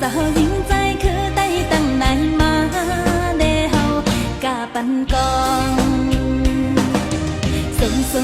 傻乎乎人在口袋当内嘛了，加班工，酸，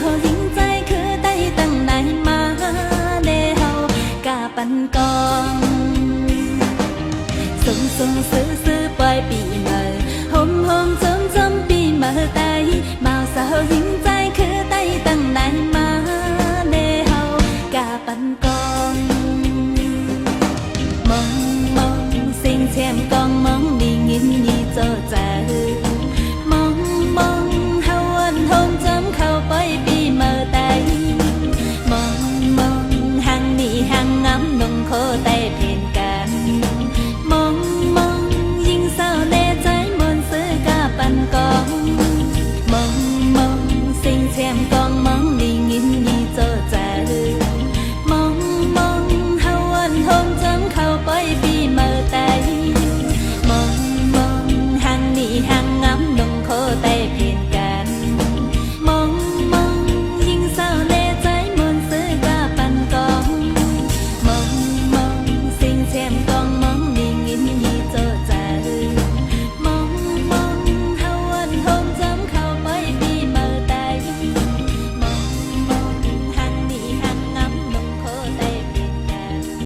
好人在去台东来骂嘞吼，甲班讲，松松索索摆鼻毛，红红肿肿鼻毛呆，嘛啥好人在去台东来骂嘞吼，甲班讲。